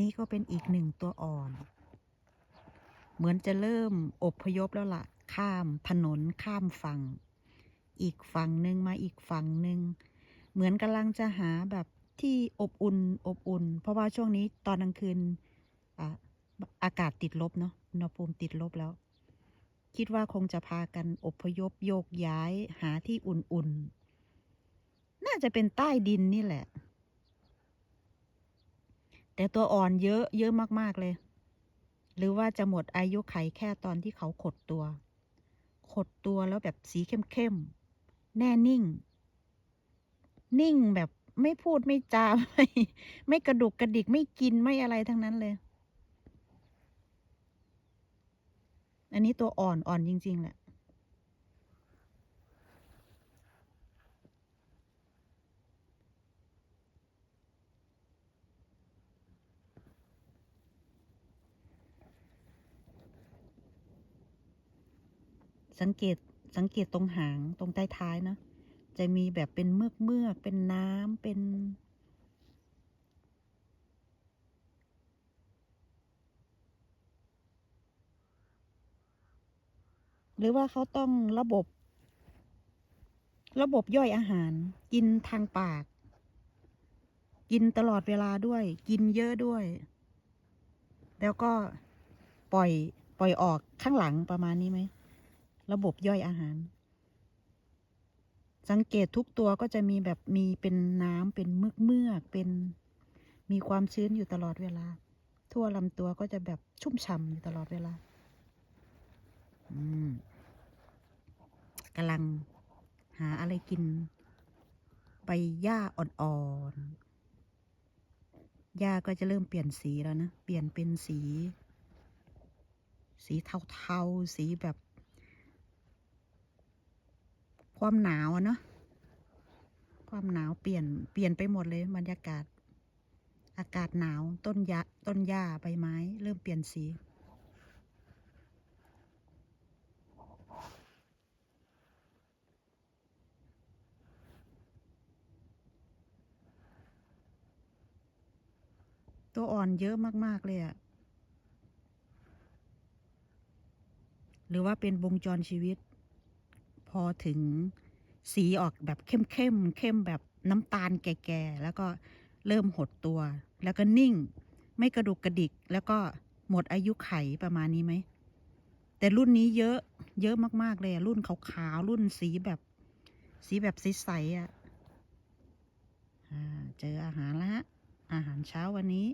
นี่ก็เป็นอีกหนึ่งตัวอ่อน เหมือนจะเริ่มอบพยพแล้วล่ะ ข้ามถนนข้ามฝั่ง อีกฝั่งหนึ่งมาอีกฝั่งหนึ่ง เหมือนกำลังจะหาแบบที่อบอุ่นอบอุ่น เพราะว่าช่วงนี้ตอนกลางคืนออากาศติดลบเนาะอุณหภูมิติดลบแล้ว คิดว่าคงจะพากันอบพยพโยกย้ายหาที่อุ่นๆ น่าจะเป็นใต้ดินนี่แหละ แต่ตัวอ่อนเยอะเยอะมากๆเลย หรือว่าจะหมดอายุไขแค่ตอนที่เขาขดตัว ขดตัวแล้วแบบสีเข้มๆ แน่นิ่ง นิ่งแบบไม่พูดไม่จาไม่ไม่กระดุกกระดิกไม่กินไม่อะไรทั้งนั้นเลย อันนี้ตัวอ่อนอ่อนจริง ๆ แหละ สังเกตสังเกตตรงหางตรงใต้ท้ายนะ จะมีแบบเป็นเมือกเมือกเป็นน้ำเป็น หรือว่าเขาต้องระบบ ระบบย่อยอาหาร กินทางปาก กินตลอดเวลาด้วย กินเยอะด้วย แล้วก็ปล่อยปล่อยออกข้างหลังประมาณนี้ไหม ระบบย่อยอาหาร สังเกตทุกตัวก็จะมีแบบมีเป็นน้ำเป็นเมือกเมือกเป็นมีความชื้นอยู่ตลอดเวลา ทั่วลำตัวก็จะแบบชุ่มฉ่ำอยู่ตลอดเวลา อืมกำลังหาอะไรกินใบหญ้าอ่อนๆหญ้าก็จะเริ่มเปลี่ยนสีแล้วนะ เปลี่ยนเป็นสี สีเทาๆ สีแบบ ความหนาวเนาะความหนาวเปลี่ยนเปลี่ยนไปหมดเลยบรรยากาศ อากาศหนาวต้นยะต้นหญ้าใบไม้ เริ่มเปลี่ยนสี ตัวอ่อนเยอะมาก ๆ เลยอะหรือว่าเป็นวงจรชีวิต อถึงสีออกแบบเข้มเข้มๆเข้มแบบน้ำตาลแก่ๆ แล้วก็เริ่มหดตัว แล้วก็นิ่ง ไม่กระดุกกระดิก แล้วก็หมดอายุไขประมาณนี้ไหม แต่รุ่นนี้เยอะเยอะมากๆเลยอะรุ่นขาวๆรุ่นสีแบบสีแบบใสๆอะอ่าเจออาหารแล้วฮะอาหารเช้าวันนี้